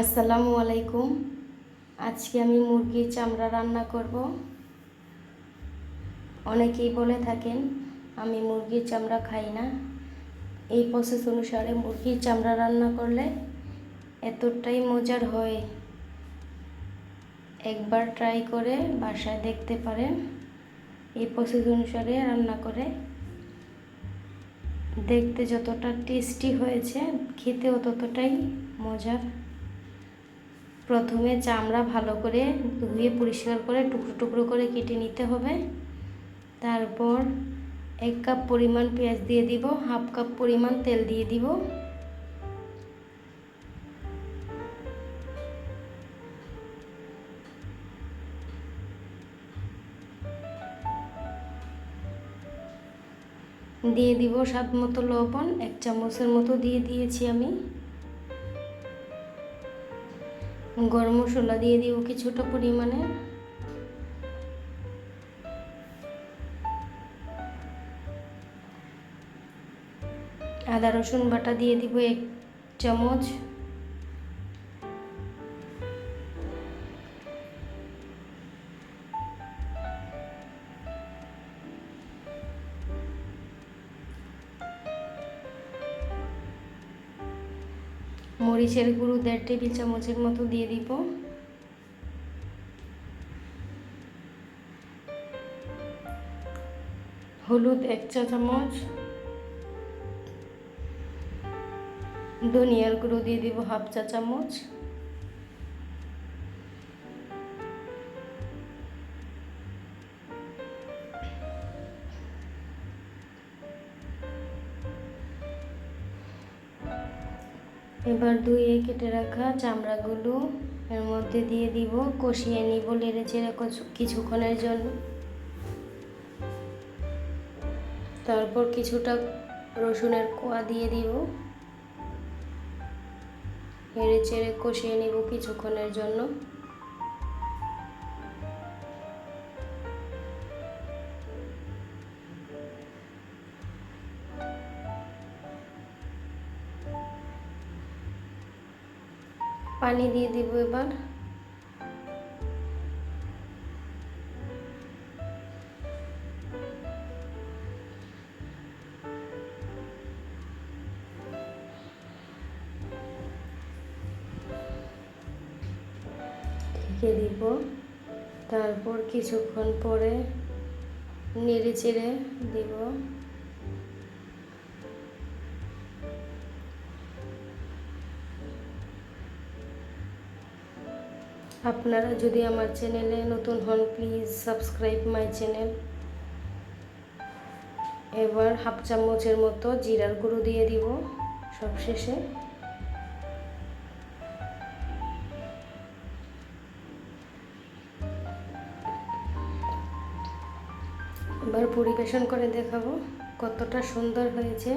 আসসালামু আলাইকুম। আজকে আমি মুরগির চামড়া রান্না করব। অনেকেই বলে থাকেন, আমি মুরগির চামড়া খাই না। এই প্রসেস অনুসারে মুরগির চামড়া রান্না করলে এতটাই মজার হয়। একবার ট্রাই করে বাসায় দেখতে পারেন। এই প্রসেস অনুসারে রান্না করে। দেখতে যতটা টেস্টি হয়েছে, খেতেও ততটাই মজার। প্রথমে চামড়া ভালো করে ধুয়ে পরিষ্কার করে টুকরো টুকরো করে কেটে নিতে হবে। তারপর এক কাপ পরিমাণ পেঁয়াজ দিয়ে দিব, হাফ কাপ পরিমাণ তেল দিয়ে দিব। দিয়ে দিব স্বাদ মতো লবণ, এক চামচের মতো দিয়ে দিয়েছি আমি। গরম মশলা দিয়ে দিব কিছুটা পরিমাণে। আদা রসুন বাটা দিয়ে দিব এক চামচ। মরিচের গুঁড়ো দেড় টেবিল চামচের মতো দিয়ে দিব। হলুদ এক চা চামচ। ধনিয়ার গুঁড়ো দিয়ে দিব হাফ চা চামচ। এবার ধুয়ে কেটে রাখা চামড়াগুলো এর মধ্যে দিয়ে দিব, কষিয়ে নিব লেড়ে চেড়ে কিছুক্ষণের জন্য। তারপর কিছুটা রসুনের কোয়া দিয়ে দিব। এড়ে চেড়ে কষিয়ে নিব কিছুক্ষণের জন্য। পানি দিয়ে দিব এবার। ঢেকে দিব। তারপর কিছুক্ষণ পরে নেড়ে চেড়ে দিব। আপনারা যদি আমার চ্যানেলে নতুন হন প্লিজ সাবস্ক্রাইব মাই চ্যানেল এবার হাফ চামচের মতো জিরার গুঁড়ো দিয়ে দিব সবশেষে। এবার পরিবেশন করে দেখাবো কতটা সুন্দর হয়েছে।